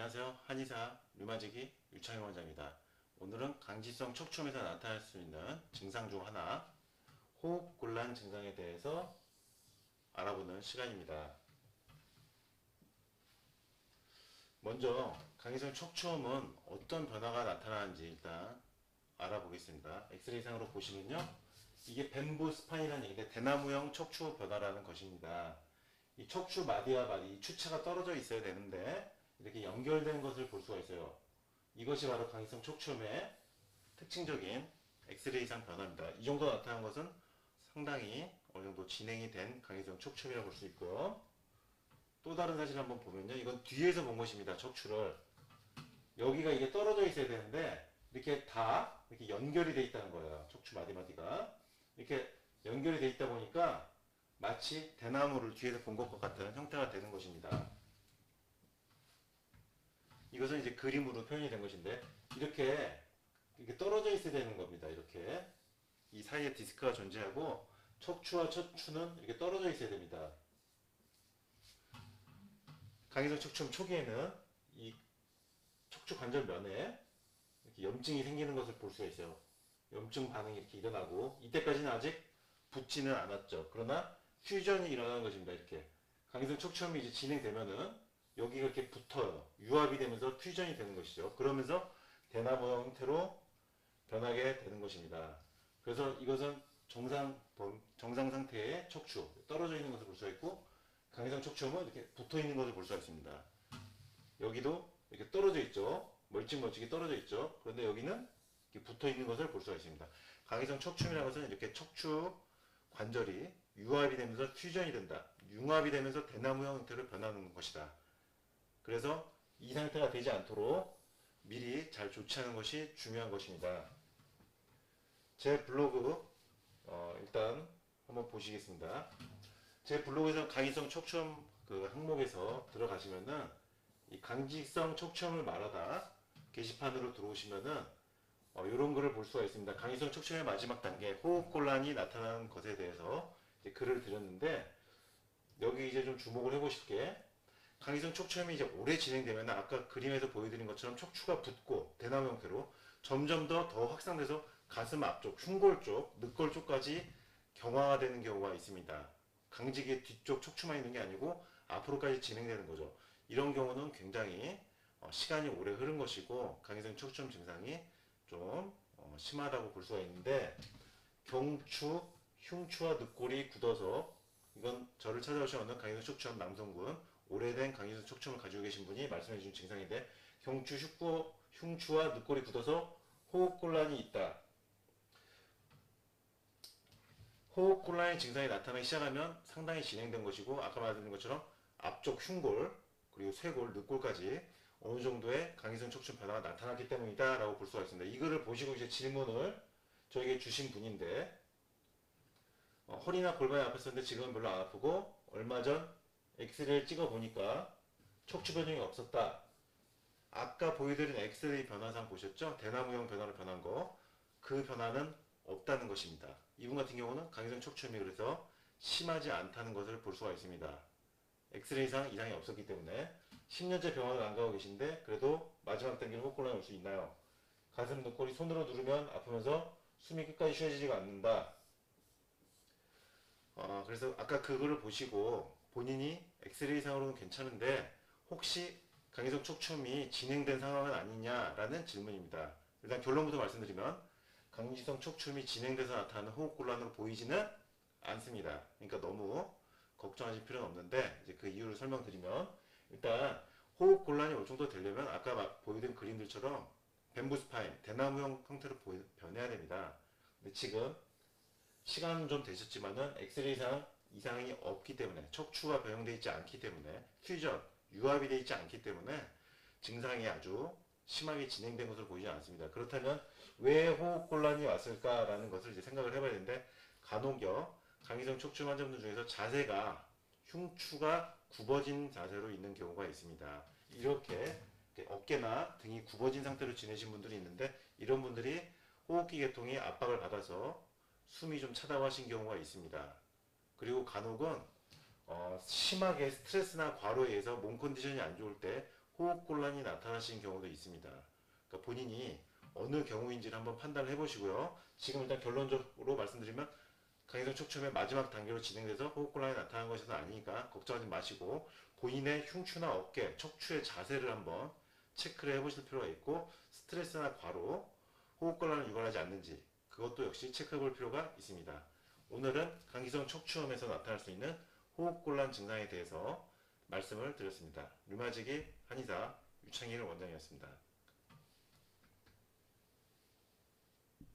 안녕하세요. 한의사 류마지기 유창희 원장입니다. 오늘은 강지성 척추염에서 나타날 수 있는 증상 중 하나 호흡곤란 증상에 대해서 알아보는 시간입니다. 먼저 강의성 척추염은 어떤 변화가 나타나는지 일단 알아보겠습니다. 엑스레이상으로 보시면요. 이게 벤부 스파인이라는 얘기인데 대나무형 척추 변화라는 것입니다. 이 척추 마디와 마디, 이 추체가 떨어져 있어야 되는데 이렇게 연결된 것을 볼 수가 있어요. 이것이 바로 강의성 척추염의 특징적인 엑스레이상 변화입니다. 이 정도 나타난 것은 상당히 어느 정도 진행이 된 강의성 척추염이라고 볼 수 있고요. 또 다른 사진 한번 보면요. 이건 뒤에서 본 것입니다. 척추를. 여기가 이게 떨어져 있어야 되는데 이렇게 다 이렇게 연결이 돼 있다는 거예요. 척추 마디마디가. 이렇게 연결이 돼 있다 보니까 마치 대나무를 뒤에서 본 것과 같은 형태가 되는 것입니다. 이것은 이제 그림으로 표현이 된 것인데 이렇게 이렇게 떨어져 있어야 되는 겁니다. 이렇게 이 사이에 디스크가 존재하고 척추와 척추는 이렇게 떨어져 있어야 됩니다. 강의성 척추염 초기에는 이 척추 관절 면에 이렇게 염증이 생기는 것을 볼 수가 있어요. 염증 반응이 이렇게 일어나고 이때까지는 아직 붙지는 않았죠. 그러나 퓨전이 일어나는 것입니다. 이렇게 강의성 척추염이 이제 진행되면은 여기가 이렇게 붙어요. 유압이 되면서 퓨전이 되는 것이죠. 그러면서 대나무 형태로 변하게 되는 것입니다. 그래서 이것은 정상 정상 상태의 척추 떨어져 있는 것을 볼 수가 있고 강의성 척추염은 이렇게 붙어 있는 것을 볼 수가 있습니다. 여기도 이렇게 떨어져 있죠. 멀찍멀찍이 떨어져 있죠. 그런데 여기는 붙어 있는 것을 볼 수가 있습니다. 강의성 척추염이라는 것은 이렇게 척추 관절이 유압이 되면서 퓨전이 된다. 융합이 되면서 대나무형 형태로 변하는 것이다. 그래서 이 상태가 되지 않도록 미리 잘 조치하는 것이 중요한 것입니다. 제 블로그 어, 일단 한번 보시겠습니다. 제 블로그에서 강의성 척추염 그 항목에서 들어가시면은 이 강직성 척추염을 말하다 게시판으로 들어오시면은 어, 이런 글을 볼 수가 있습니다. 강의성 척추염의 마지막 단계 호흡곤란이 나타나는 것에 대해서 글을 드렸는데 여기 이제 좀 주목을 해보실 게 강의성 척추염이 이제 오래 진행되면 아까 그림에서 보여드린 것처럼 척추가 붙고 대나무 형태로 점점 더 더 확산돼서 가슴 앞쪽, 흉골 쪽, 늑골 쪽까지 경화가 되는 경우가 있습니다. 강직의 뒤쪽 척추만 있는 게 아니고 앞으로까지 진행되는 거죠. 이런 경우는 굉장히 어, 시간이 오래 흐른 것이고 강의성 척추염 증상이 좀 어, 심하다고 볼 수가 있는데 경추, 흉추와 늑골이 굳어서 이건 저를 찾아오신 어느 강의성 척추염 남성분 오래된 강의성 척추염을 가지고 계신 분이 말씀해 주신 증상인데 경추, 흉추, 흉추와 늑골이 굳어서 호흡곤란이 있다. 호흡곤란의 증상이 나타나기 시작하면 상당히 진행된 것이고 아까 말씀드린 것처럼 앞쪽 흉골 그리고 쇄골, 늑골까지 어느 정도의 강의성 척추 변화가 나타났기 때문이다 라고 볼 수가 있습니다. 이거를 보시고 이제 질문을 저에게 주신 분인데 어, 허리나 골반이 아팠었는데 지금은 별로 안 아프고 얼마 전 엑스레이를 찍어 보니까 척추 변형이 없었다. 아까 보여드린 엑스레이 변화상 보셨죠? 대나무형 변화로 변한 거. 그 변화는 없다는 것입니다. 이분 같은 경우는 강의성 척추염이 그래서 심하지 않다는 것을 볼 수가 있습니다. 엑스레이상 이상이 없었기 때문에 10년째 병원을 안 가고 계신데 그래도 마지막 단계로 호흡곤란이 올수 있나요? 가슴 눈꼬리 손으로 누르면 아프면서 숨이 끝까지 쉬어지지가 않는다. 어, 그래서 아까 그거를 보시고 본인이 엑스레이상으로는 괜찮은데 혹시 강의성 척추염이 진행된 상황은 아니냐라는 질문입니다. 일단 결론부터 말씀드리면 강지성 척추염이 진행돼서 나타나는 호흡곤란으로 보이지는 않습니다. 그러니까 너무 걱정하실 필요는 없는데 이제 그 이유를 설명드리면 일단 호흡곤란이 어느 정도 되려면 아까 막 보여드린 그림들처럼 뱀부 스파인, 대나무형 형태로 보이- 변해야 됩니다. 근데 지금 시간은 좀 되셨지만은 엑스레이상 이상이 없기 때문에 척추가 변형되어 있지 않기 때문에 퓨전, 유압이 되어 있지 않기 때문에 증상이 아주 심하게 진행된 것으로 보이지 않습니다. 그렇다면 왜 호흡곤란이 왔을까라는 것을 이제 생각을 해봐야 되는데 간혹요 강의성 척추 환자분들 중에서 자세가 흉추가 굽어진 자세로 있는 경우가 있습니다. 이렇게 어깨나 등이 굽어진 상태로 지내신 분들이 있는데 이런 분들이 호흡기 계통이 압박을 받아서 숨이 좀 차다고 하신 경우가 있습니다. 그리고 간혹은 어, 심하게 스트레스나 과로에 의해서 몸 컨디션이 안 좋을 때 호흡곤란이 나타나신 경우도 있습니다. 그러니까 본인이 어느 경우인지를 한번 판단을 해보시고요. 지금 일단 결론적으로 말씀드리면 강의성 척추염의 마지막 단계로 진행돼서 호흡곤란이 나타난 것은 아니니까 걱정하지 마시고 본인의 흉추나 어깨, 척추의 자세를 한번 체크를 해보실 필요가 있고 스트레스나 과로, 호흡곤란을 유발하지 않는지 그것도 역시 체크해 볼 필요가 있습니다. 오늘은 강기성 척추염에서 나타날 수 있는 호흡곤란 증상에 대해서 말씀을 드렸습니다. 류마지기 한의사 유창일 원장이었습니다.